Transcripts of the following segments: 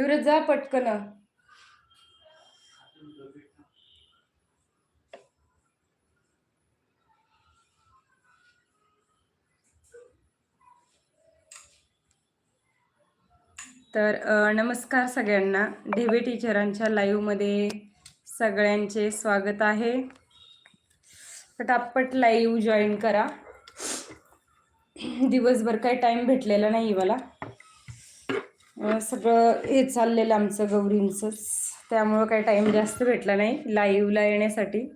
युवराज जा पटकन. तर नमस्कार सगळ्यांना. ढेबे टीचरांच्या लाईव्हमध्ये सगळ्यांचे स्वागत आहे. पटापट लाईव्ह जॉईन करा. दिवसभर काही टाईम भेटलेला नाही मला सगळं हे चाललेलं आमचं गौरींचंच. त्यामुळं काही टाईम जास्त भेटला नाही लाईव्हला येण्यासाठी.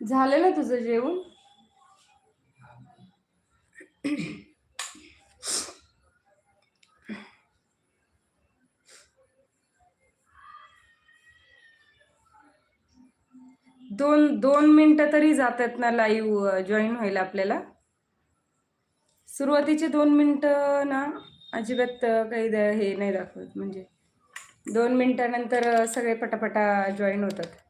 झालं ना तुझं जेवण? दोन दोन मिनटं तरी जातात ना लाईव्ह जॉईन व्हायला आपल्याला? सुरुवातीचे दोन मिनटं ना अजिबात काही द- हे नाही दाखवत. म्हणजे दोन मिनटानंतर सगळे पटापटा जॉईन होतात.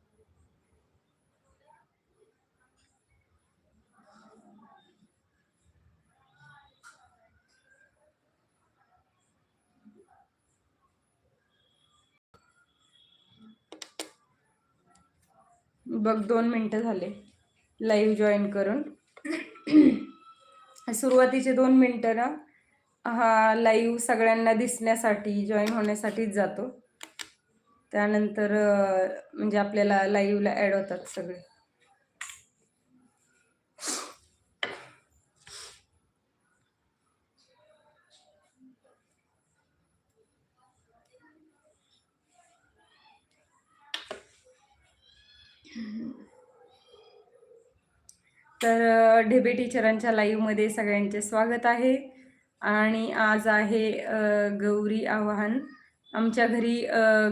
बघ दोन मिनटं झाले. लाईव्ह जॉईन करून. सुरुवातीचे दोन मिनटं ना हा लाईव्ह सगळ्यांना दिसण्यासाठी जॉईन होण्यासाठीच जातो. त्यानंतर म्हणजे आपल्याला लाईव्हला ॲड होतात सगळे. तर ढेबे टीचरांच्या लाईव्हमध्ये सगळ्यांचे स्वागत आहे. आणि आज आहे गौरी आवाहन. आमच्या घरी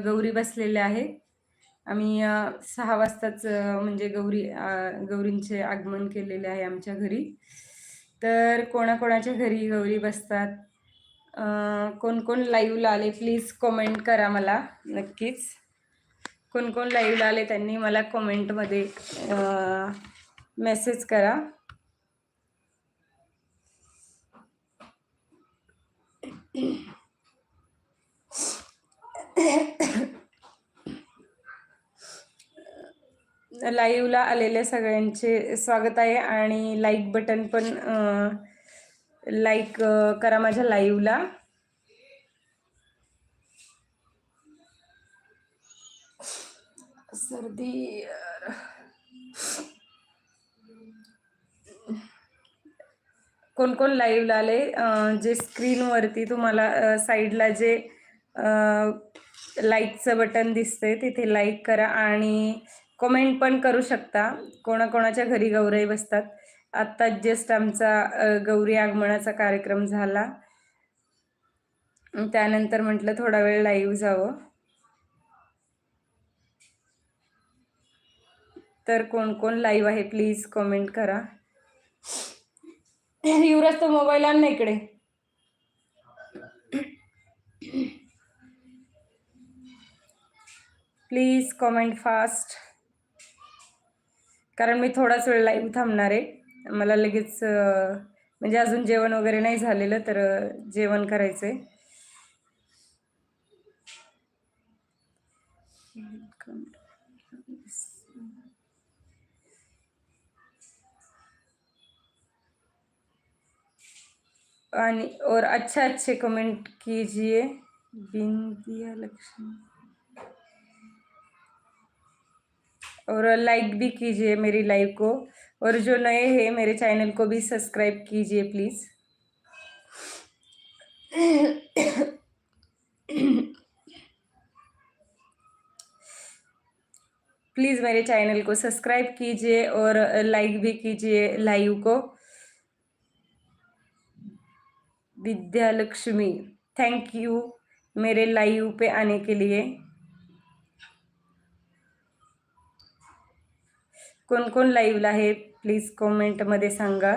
गौरी बसलेल्या आहे. आम्ही सहा वाजताच म्हणजे गौरी गौरींचे आगमन केलेले आहे आमच्या घरी. तर कोणाकोणाच्या घरी गौरी बसतात? कोण कोण लाईव्हला आले? प्लीज कमेंट करा मला नक्कीच. कोण कोण लाईव्हला आले त्यांनी मला कमेंटमध्ये मेसेज करा. लाईव्हला आलेले सगळ्यांचे स्वागत आहे आणि लाईक बटन पण लाईक करा माझ्या लाईव्हला सर्दी कोण कोण लाईव्हला आले? जे स्क्रीनवरती तुम्हाला साईडला जे लाईकचं बटन दिसतंय तिथे लाईक करा आणि कमेंट पण करू शकता. कोणाकोणाच्या घरी गौराई बसतात. आत्ता जस्ट आमचा गौरी आगमनाचा कार्यक्रम झाला. त्यानंतर म्हटलं थोडा वेळ लाईव्ह जावं. तर कोण कोण लाईव्ह आहे प्लीज कमेंट करा. युवराज तो मोबाईल आण ना इकडे. प्लीज कमेंट फास्ट कारण मी थोडाच वेळ लाईव्ह थांबणार आहे. मला लगेच म्हणजे अजून जेवण वगैरे नाही झालेलं तर जेवण करायचं आहे और अच्छे अच्छे कमेंट कीजिए। बिंदिया लक्ष्मी। और लाइक भी कीजिए मेरी लाइव को। और जो नए हैं, मेरे चैनल को भी सब्सक्राइब कीजिए प्लीज़ प्लीज़ मेरे चैनल को सब्सक्राइब कीजिए और लाइक भी कीजिए लाइव को। विद्यालक्ष्मी थँक थैंक यू मेरे लाइव पे आने के लिए. कोण कोण लाईव्हला आहे? प्लीज कमेंटमध्ये सांगा.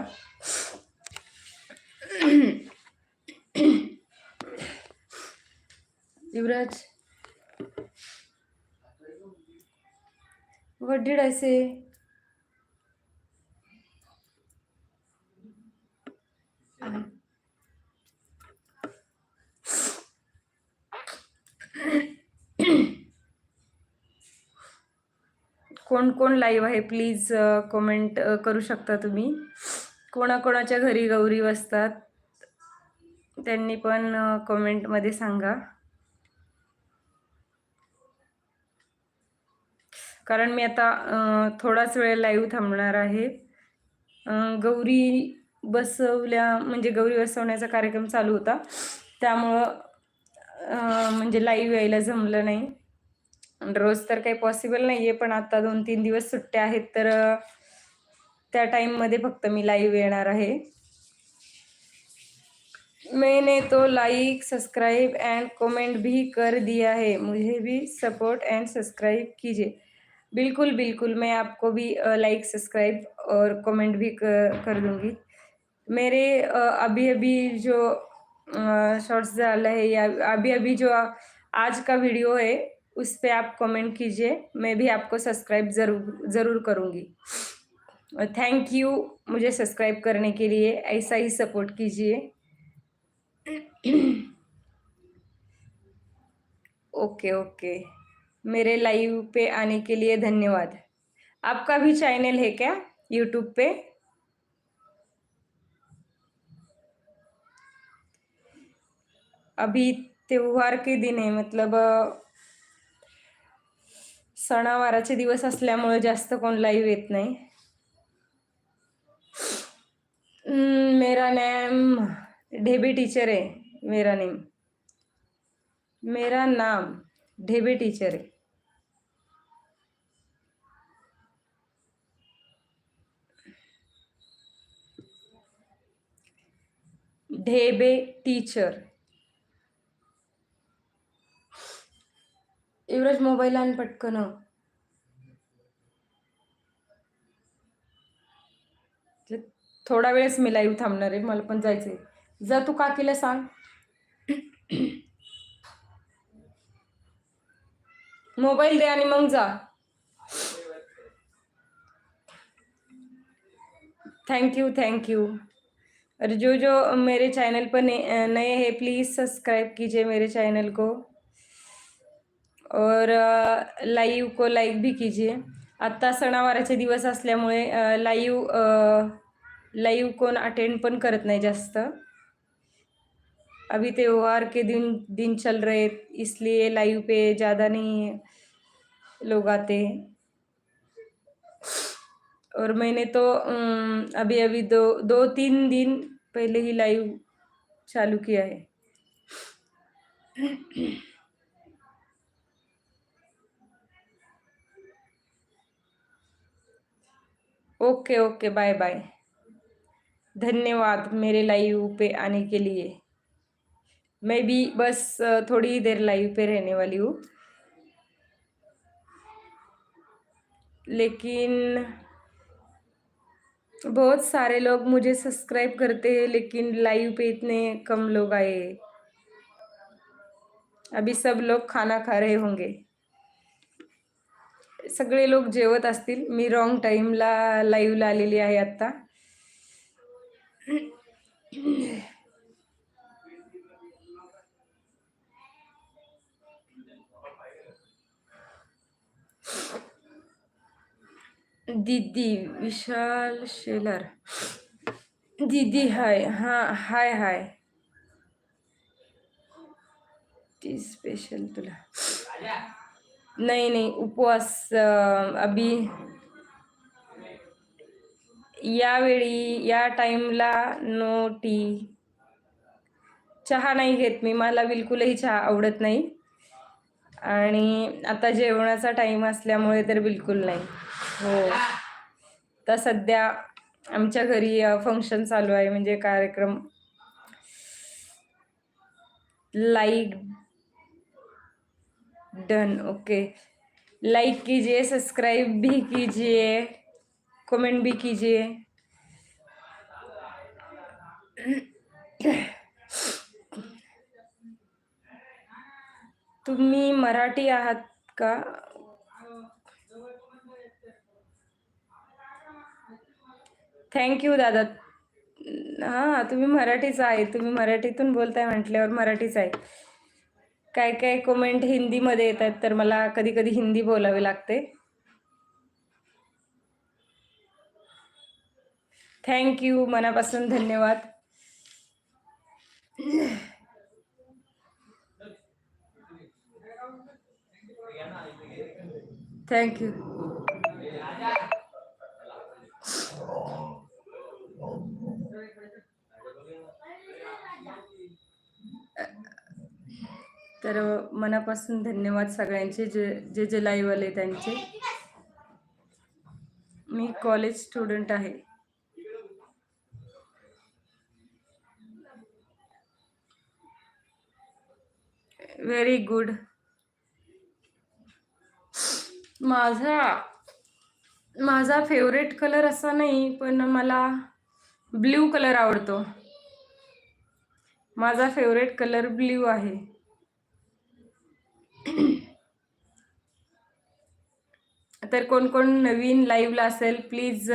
युवराज what असे I say? कोण कोण लाईव्ह आहे? प्लीज कमेंट करू शकता तुम्ही. कोणाकोणाच्या घरी गौरी बसतात त्यांनी पण कमेंटमध्ये सांगा. कारण मी आता थोडाच वेळ लाईव्ह थांबणार आहे. गौरी बसवल्या म्हणजे गौरी बसवण्याचा कार्यक्रम चालू होता. त्यामुळं म्हणजे लाईव्ह यायला जमलं नाही. रोज तर काही पॉसिबल नाही आहे पण आता दोन तीन दिवस सुट्ट्या आहेत तर त्या टाईममध्ये फक्त मी लाईव्ह येणार आहे. मैंने तो लाइक सब्सक्राइब एंड कमेंट भी कर दिया है. मुझे भी सपोर्ट एंड सब्सक्राइब कीजिए। बिल्कुल बिल्कुल मैं आपको भी लाइक सब्सक्राइब और कमेंट भी कर, कर दूंगी। मेरे अभी अभी जो शॉर्ट्स डाला है या अभी अभी जो आज का वीडियो है, उस पर आप कमेंट कीजिए। मैं भी आपको सब्सक्राइब ज़रूर ज़रूर करूँगी। थैंक यू मुझे सब्सक्राइब करने के लिए। ऐसा ही सपोर्ट कीजिए। ओके ओके मेरे लाइव पे आने के लिए धन्यवाद। आपका भी चैनल है क्या? यूट्यूब पे? अभी त्योहार के दिन आहे मतलब सणावाराचे दिवस असल्यामुळे जास्त कोण लाईव्ह येत नाही. मेरा नेम ढेबे टीचर आहे मेरा नेम. मेरा नाम ढेबे टीचर आहे. ढेबे टीचर युवराज मोबाईल आण पटकन. म्हणजे थोडा वेळेस मी लाईव्ह थांबणार आहे मला पण जायचंय. जा तू काकीला सांग. मोबाईल दे आणि मग जा. थैंक यू थैंक यू और जो जो मेरे चैनल पर नए नए हैं प्लीज़ सब्सक्राइब कीजिए मेरे चैनल को. और लाईव्ह को लाईक भी कीजिए. आत्ता सणावाराचे दिवस असल्यामुळे लाईव्ह लाईव्ह कोण अटेंड पण करत नाही जास्त. अभी त्योहार के दिन दिन चल रहे इसलिए लाइव पे ज़्यादा नहीं लोग आते. और मैंने तो अभी अभी दो दो तीन दिन पहले ही लाइव चालू किया है. Okay okay, bye bye. धन्यवाद मेरे लाइव पे आने के लिए। मैं भी बस थोड़ी ही देर लाइव पे रहने वाली हूँ। लेकिन बहुत सारे लोग मुझे सब्सक्राइब करते हैं, लेकिन लाइव पे इतने कम लोग आए। अभी सब लोग खाना खा रहे होंगे। सगळे लोक जेवत असतील. मी रॉंग टाईमला लाईव्हला आलेली आहे आत्ता. दीदी विशाल शेलर. दीदी हाय हां हाय हाय ती स्पेशल तुला. नाही नाही उपवास अभी यावेळी या टाईमला नो टी चहा नाही घेत मी मला बिलकुलही चहा आवडत नाही. आणि आता जेवणाचा टाईम असल्यामुळे तर बिलकुल नाही. हो. तर सध्या आमच्या घरी फंक्शन चालू आहे म्हणजे कार्यक्रम. Like done okay. लाइक कीजिए सब्सक्राइब भी कीजिए कमेंट भी कीजिए. तुम्ही मराठी आहात का? थँक्यू दादा. हां तुम्ही मराठीच आहे. तुम्ही मराठीतून बोलताय म्हटल्यावर मराठीच आहे. काय काय कमेंट हिंदीमध्ये येतात तर मला कधी कधी हिंदी बोलावे लागते. थँक्यू मनापासून धन्यवाद. थँक्यू तर मनापासून धन्यवाद सगळ्यांचे जे जे जे लाईव्ह आले त्यांचे. मी कॉलेज स्टुडंट आहे. व्हेरी गुड माझा माझा फेवरेट कलर असा नाही पण मला ब्ल्यू कलर आवडतो. माझा फेवरेट कलर ब्ल्यू आहे. तर कोण कोण नवीन लाईव्हला असेल प्लीज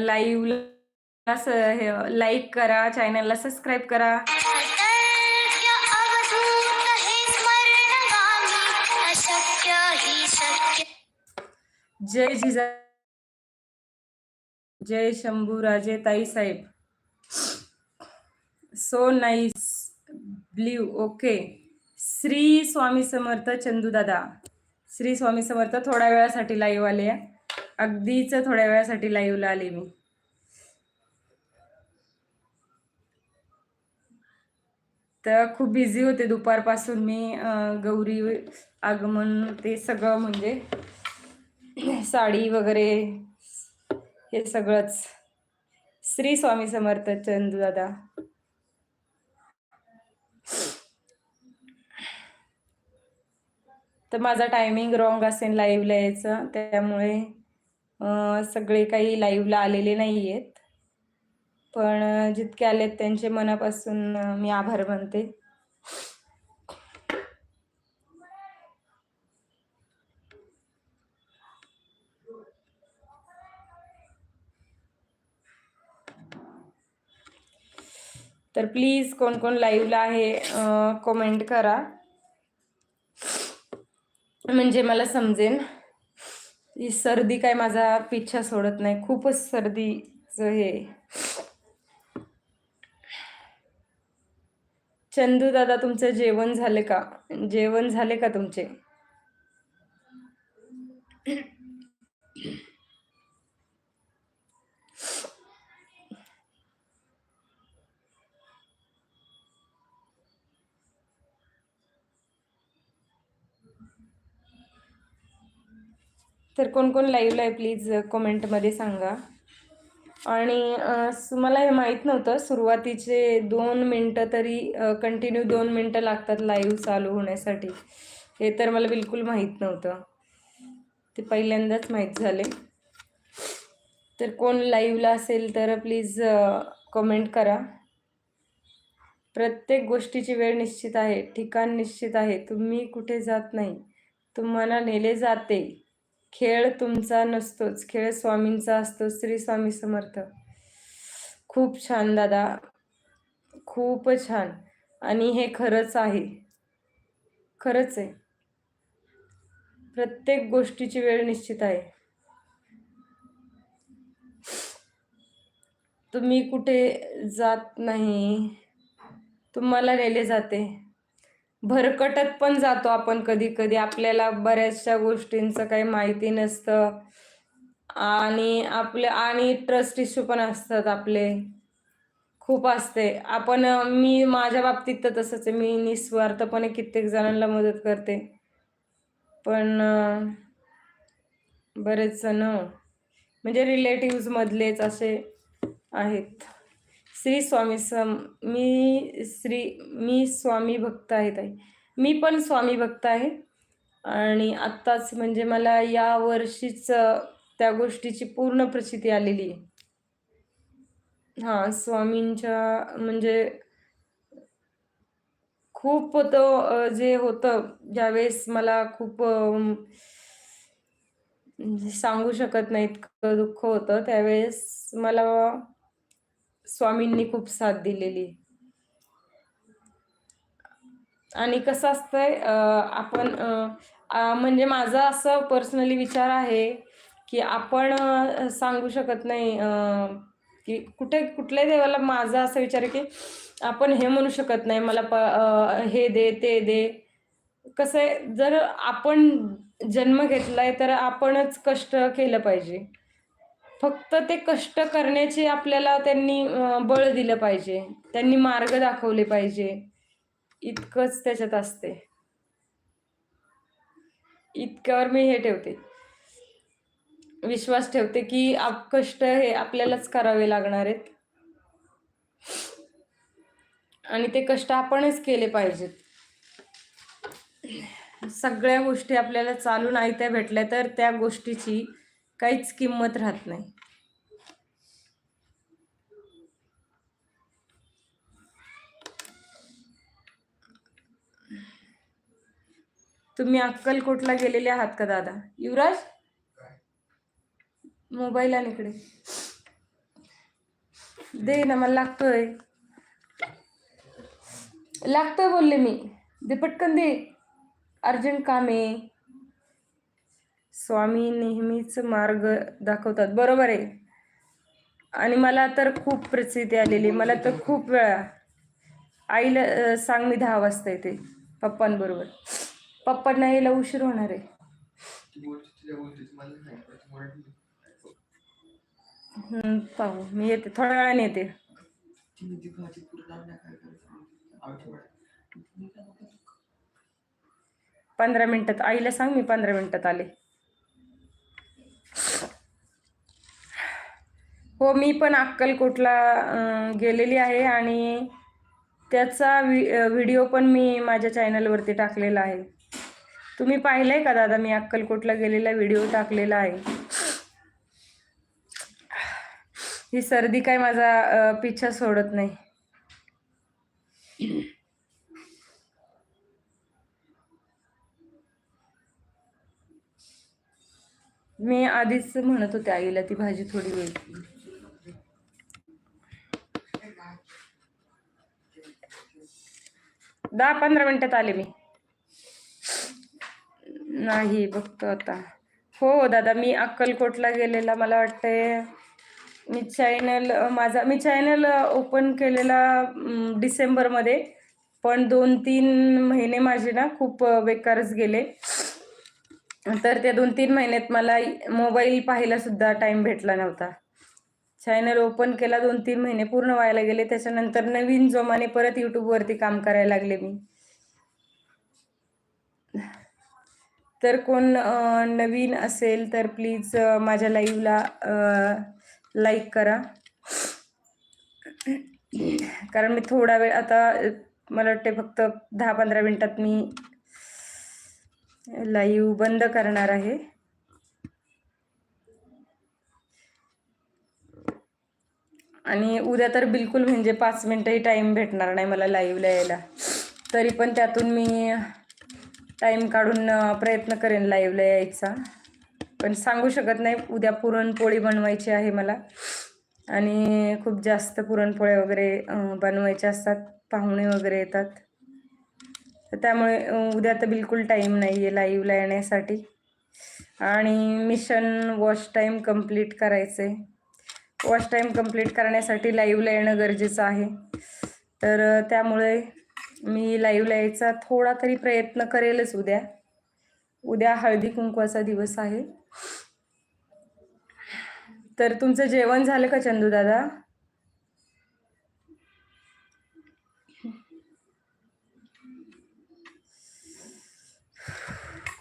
लाईव्हला लाईक करा चॅनलला सबस्क्राईब करा. जय जिजा जय शंभूराजे ताई साहेब. So nice blue okay Shri Swami Samarth Chandu दादा. श्री स्वामी समर्थ थोड्या वेळासाठी लाईव्ह आले. आहे. अगदीच थोड्या वेळासाठी लाईव्हला आले मी. तर खूप बिझी होते दुपारपासून मी गौरी आगमन ते सगळं म्हणजे साडी वगैरे हे सगळंच. श्री स्वामी समर्थ चंदू तर माझा टायमिंग रॉंग असेल लाईव्हला यायचं त्यामुळे सगळे काही लाईव्हला आलेले नाही आहेत पण जितके आलेत त्यांचे मनापासून मी आभार मानते. तर प्लीज कोण कोण लाईव्हला आहे कमेंट करा. म्हणजे मला समजेन. ही सर्दी काय माझा पिच्छा सोडत नाही. खूपच सर्दीचं हे. चंदू दादा तुमचं जेवण झाले का? जेवण झाले का तुमचे? तर कोण कोण लाईव्हला आहे प्लीज कमेंटमध्ये सांगा. आणि मला हे माहीत नव्हतं सुरुवातीचे दोन मिनटं तरी कंटिन्यू दोन मिनटं लागतात लाईव्ह चालू होण्यासाठी. हे तर मला बिलकुल माहीत नव्हतं. ते पहिल्यांदाच माहीत झाले. तर कोण लाईव्हला असेल तर प्लीज कमेंट करा. प्रत्येक गोष्टीची वेळ निश्चित आहे ठिकाण निश्चित आहे. तुम्ही कुठे जात नाही. तुम्हाला नेले जाते. खेळ तुमचा नसतोच. खेळ स्वामींचा असतो. श्री स्वामी समर्थ. खूप छान दादा. खूप छान. आणि हे खरंच आहे. खरंच आहे. प्रत्येक गोष्टीची वेळ निश्चित आहे. तुम्ही कुठे जात नाही. तुम्हाला नेले जाते. भरकटत पण जातो आपण कधी कधी आपल्याला बऱ्याचशा गोष्टींचं काही माहिती नसतं. आणि आपले आणि ट्रस्ट इश्यू पण असतात आपले. खूप असते. आपण मी माझ्या बाबतीत तर तसंच आहे. मी निस्वार्थपणे कित्येक जणांना मदत करते. पण बरेच जण म्हणजे रिलेटिव्ज मधलेच असे आहेत. श्री स्वामी सम मी श्री मी स्वामी भक्त आहे ताई मी पण स्वामी भक्त आहे. आणि आत्ताच म्हणजे मला या वर्षीच त्या गोष्टीची पूर्ण प्रचिती आलेली आहे. हां स्वामींच्या म्हणजे खूप तो जे होतं ज्यावेळेस मला खूप म्हणजे सांगू शकत नाही इतकं दुःख होतं त्यावेळेस मला स्वामींनी खूप साथ दिलेली. आणि कसं असतंय आपण म्हणजे माझा असं पर्सनली विचार आहे की आपण सांगू शकत नाही की कुठे कुठल्याही देवाला माझा असा विचार आहे की आपण हे म्हणू शकत नाही मला प हे दे ते दे. कसं आहे जर आपण जन्म घेतलाय तर आपणच कष्ट केलं पाहिजे. फक्त ते कष्ट करण्याचे आपल्याला त्यांनी बळ दिलं पाहिजे. त्यांनी मार्ग दाखवले पाहिजे. इतकंच त्याच्यात असते. इतक्यावर मी हे ठेवते. विश्वास ठेवते की आप कष्ट हे आपल्यालाच करावे लागणार आहेत. आणि ते कष्ट आपणच केले पाहिजेत. सगळ्या गोष्टी आपल्याला चालून आयत्या भेटल्या तर त्या गोष्टीची काहीच किंमत राहत नाही. तुम्ही अक्कलकोटला गेलेले आहात का दादा? युवराज? मोबाईल आणि इकडे. दे ना मला लागतोय. लागतोय बोलले मी. दे पटकन दे. अर्जंट काम आहे. स्वामी नेहमीच मार्ग दाखवतात. बरोबर आहे. आणि मला तर खूप प्रसिद्धी आलेली मला तर खूप वेळा आईला सांग मी दहा वाजता येते. पप्पांबरोबर. पप्पांना यायला उशीर होणार आहे. हम्म, पाहू. मी येते. थोड्या वेळाने येते. पंधरा मिनिटात. आईला सांग मी पंधरा मिनिटात आले. हो मी पण अक्कलकोटला अं, गेलेली आहे आणि त्याचा वि व्हिडिओ पण मी माझ्या चॅनलवरती टाकलेला आहे. तुम्ही पाहिलंय का दादा? मी अक्कलकोटला गेलेला व्हिडिओ टाकलेला आहे. ही सर्दी काय माझा पिछा पिच्छा सोडत नाही. मी आधीच म्हणत होते आईला ती भाजी थोडी वेळ दहा पंधरा मिनिटात आले मी. नाही बघतो आता. हो हो दादा मी अक्कलकोटला गेलेला. मला वाटतंय मी चॅनल माझा मी चॅनल ओपन केलेला डिसेंबरमध्ये. पण दोन तीन महिने माझे ना खूप बेकारच गेले. तर त्या दोन तीन महिन्यात मला मोबाईल पाहायला सुद्धा टाइम भेटला नव्हता. चॅनल ओपन केला दोन तीन महिने पूर्ण व्हायला गेले. त्याच्यानंतर नवीन जोमाने परत यूट्यूबवरती काम करायला लागले मी. तर कोण नवीन असेल तर प्लीज माझ्या लाईव्हला लाईक करा. कारण मी थोडा वेळ आता मला वाटते फक्त दहा पंधरा मिनटात मी लाईव्ह बंद करणार आहे. आणि उद्या तर बिलकुल म्हणजे पाच मिनटंही टाईम भेटणार नाही मला लाईव्हला यायला. तरी पण त्यातून मी टाईम काढून प्रयत्न करेन लाईव्हला यायचा. पण सांगू शकत नाही उद्या पुरणपोळी बनवायची आहे मला. आणि खूप जास्त पुरणपोळ्या वगैरे बनवायच्या असतात पाहुणे वगैरे येतात. तर त्यामुळे उद्या तर बिलकुल टाईम नाही आहे लाईव्हला येण्यासाठी. आणि मिशन वॉश टाईम कंप्लीट करायचं आहे टाईम कंप्लीट करण्यासाठी लाईव्हला येणं गरजेचं आहे. तर त्यामुळे मी लाईव्हला यायचा थोडा तरी प्रयत्न करेलच उद्या. उद्या हळदी कुंकवाचा दिवस आहे. तर तुमचं जेवण झालं का चंदू दादा?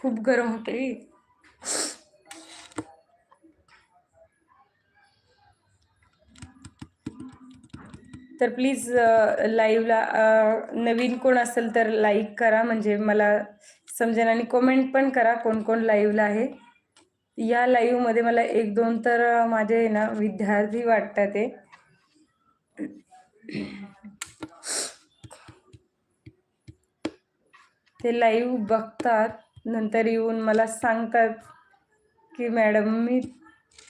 खूप गरम होते तर प्लीज लाईव्हला नवीन कोण असेल तर लाईक करा. म्हणजे मला समजेल आणि कमेंट पण करा कोण कोण लाईव्हला आहे. या लाईव्हमध्ये मला एक दोन तर माझे ना विद्यार्थी वाटतात ते ते लाईव्ह बघतात. नंतर येऊन मला सांगतात की मॅडम मी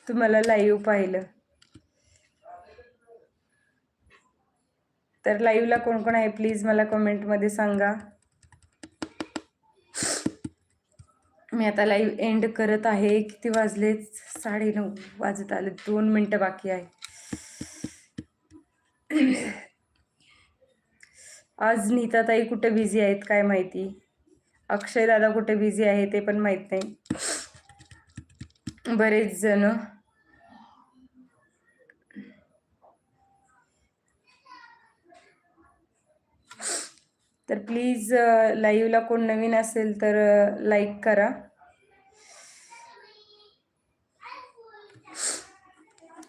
तुम्हाला लाईव्ह पाहिलं. तर लाईव्हला कोण कोण आहे? प्लीज मला कमेंटमध्ये सांगा. मी आता लाईव्ह एंड करत आहे. किती वाजलेच साडे नऊ वाजत आले. दोन मिनटं बाकी आहे. आज नीताताई कुठे बिझी आहेत काय माहिती? अक्षय दादा कुठे बिझी आहे ते पण माहीत नाही. बरेच जण तर प्लीज लाईव्हला कोण नवीन असेल तर लाईक करा.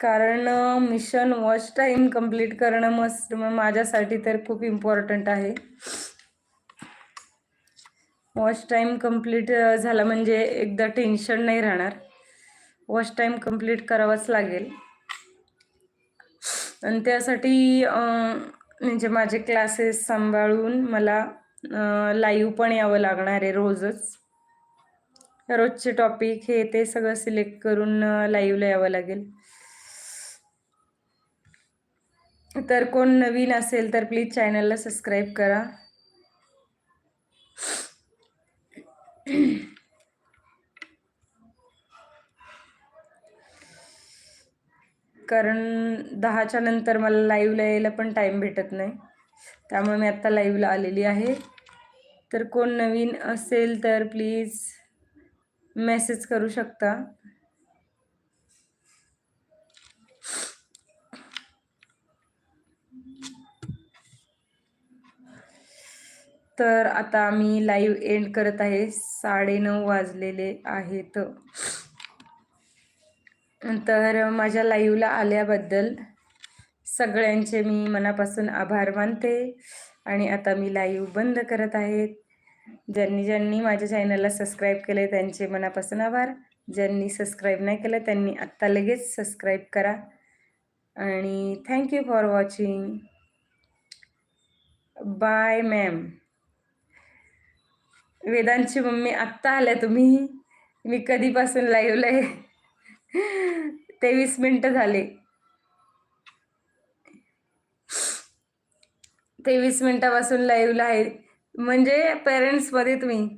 कारण मिशन वॉच टाईम कंप्लीट करणं मस्त माझ्यासाठी तर खूप इम्पॉर्टंट आहे. वॉच टाईम कंप्लीट झाला म्हणजे एकदा टेन्शन नाही राहणार. वॉच टाईम कंप्लीट करावाच लागेल. आणि त्यासाठी म्हणजे माझे क्लासेस सांभाळून मला लाईव्ह पण यावं लागणार आहे रोजच. रोजचे टॉपिक हे ते सगळं सिलेक्ट करून लाईव्हला यावं लागेल. तर कोण नवीन असेल तर प्लीज चॅनलला सबस्क्राईब करा. कारण दहाच्या नंतर मला लाईव्हला यायला पण टाईम भेटत नाही. त्यामुळे मी आत्ता लाईव्हला आलेली आहे. तर कोण नवीन असेल तर प्लीज मेसेज करू शकता. तर आता मी लाईव्ह एंड करत आहे. साडेनऊ वाजलेले आहेत. तर माझ्या लाईव्हला आल्याबद्दल सगळ्यांचे मी मनापासून आभार मानते आणि आता मी लाईव्ह बंद करत आहे. ज्यांनी ज्यांनी माझ्या चॅनलला सबस्क्राईब केले त्यांचे मनापासून आभार. ज्यांनी सबस्क्राईब नाही केलं त्यांनी आत्ता लगेच सबस्क्राईब करा. आणि thank you for watching bye ma'am वेदांची mummy आत्ता आल्या तुम्ही. मी कधीपासून लाईव्हला आहे? तेवीस मिनटं झाले. तेवीस मिनिटापासून लाईव्हला आहे. म्हणजे पेरेंट्समध्ये तुम्ही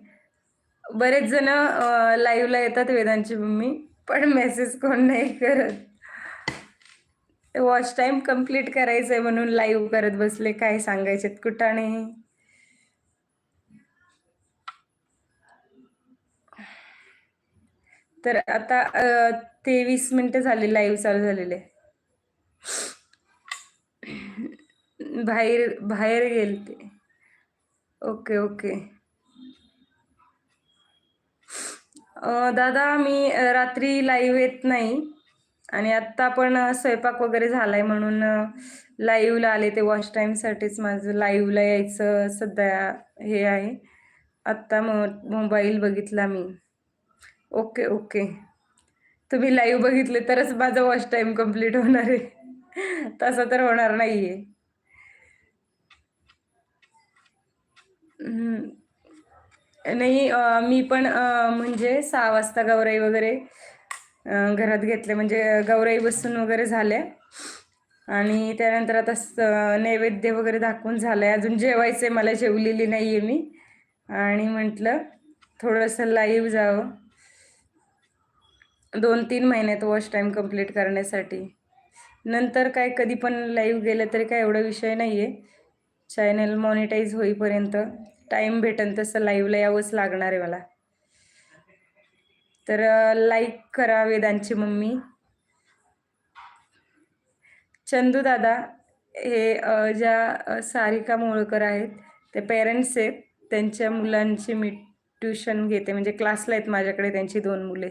बरेच जण लाईव्हला येतात वेदांची मम्मी पण मेसेज कोण नाही करत. वॉच टाईम कंप्लीट करायचं आहे म्हणून लाईव्ह करत बसले. काय सांगायचे नाही तर आता तेवीस मिनिटं झाले लाईव्ह चालू झालेले. बाहेर बाहेर गेलते. ओके ओके दादा मी रात्री लाईव्ह येत नाही आणि आत्ता पण स्वयंपाक वगैरे झालाय म्हणून लाईव्हला आले ते वॉच टाईमसाठीच माझं लाईव्हला यायचं सध्या हे आहे. आत्ता मो मोबाईल बघितला मी. Okay okay. तुम्ही लाईव्ह बघितले तरच माझा वॉच टाईम कंप्लीट होणार आहे. तसं तर होणार नाही आहे नाही मी पण म्हणजे सहा वाजता गौराई वगैरे घरात घेतले. म्हणजे गौराई बसून वगैरे झाल्या. आणि त्यानंतर आता स- नैवेद्य वगैरे दाखवून झालंय. अजून जेवायचंय मला जेवलेली नाही आहे मी. आणि म्हटलं थोडंसं लाईव्ह जावं. दोन तीन महिन्यात वॉच टाईम कंप्लीट करण्यासाठी. नंतर काय कधी पण लाईव्ह गेलं तरी काय एवढा विषय नाही आहे चॅनल मॉनिटाईज होईपर्यंत टाईम भेटेल तसं लाईव्हला यावंच लागणार आहे मला. तर लाईक करा वेदांची मम्मी. चंदू दादा हे ज्या सारिका मोळकर आहेत ते पेरेंट्स आहेत. त्यांच्या मुलांची मी ट्युशन घेते. म्हणजे क्लासला आहेत माझ्याकडे त्यांची दोन मुले.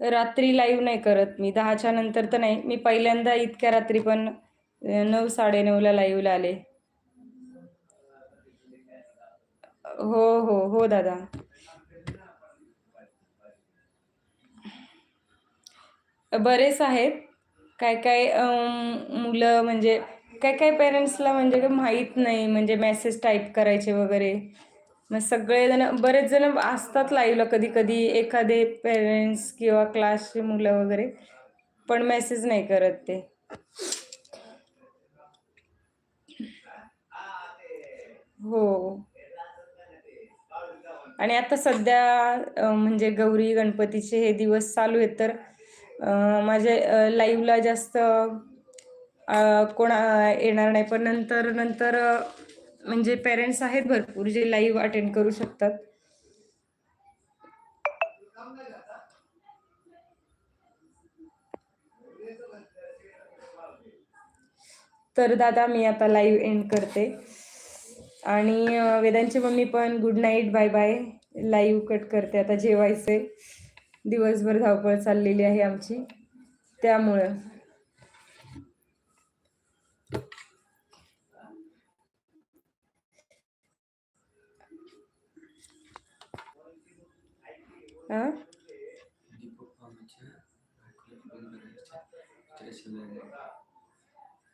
रात्री लाईव्ह नाही करत मी. दहाच्या नंतर तर नाही. मी पहिल्यांदा इतक्या रात्री पण नऊ साडेनऊला लाईव्हला आले. हो हो हो दादा. बरेच आहेत. काय काय मुलं म्हणजे काय काय पेरेंट्सला म्हणजे काय माहीत नाही म्हणजे मेसेज टाईप करायचे वगैरे. मग सगळेजण बरेच जण असतात लाईव्हला कधी कधी एखादे पेरेंट्स किंवा क्लासची मुलं वगैरे पण मेसेज नाही करत ते. हो. आणि आता सध्या म्हणजे गौरी गणपतीचे हे दिवस चालू आहेत तर माझ्या माझे लाईव्हला जास्त कोण येणार नाही. पण नंतर नंतर म्हणजे पेरेंट्स आहेत भरपूर जे लाईव्ह अटेंड करू शकतात. तर दादा मी आता लाईव्ह एंड करते. आणि वेदांची मम्मी पण good night bye bye live cut करते आता जेवायचे. दिवसभर धावपळ चाललेली आहे आमची. त्यामुळं.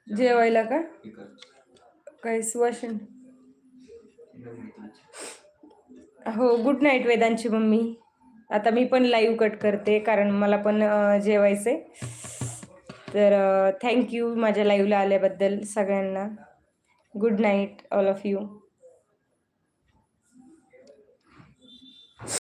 जेवायला का? हे काय सुवासिन हो गुड नाईट वेदांची मम्मी. आता मी पण लाईव्ह कट करते कारण मला पण जेवायचंय. तर थँक्यू माझ्या लाईव्हला आल्याबद्दल सगळ्यांना. Good night all of you.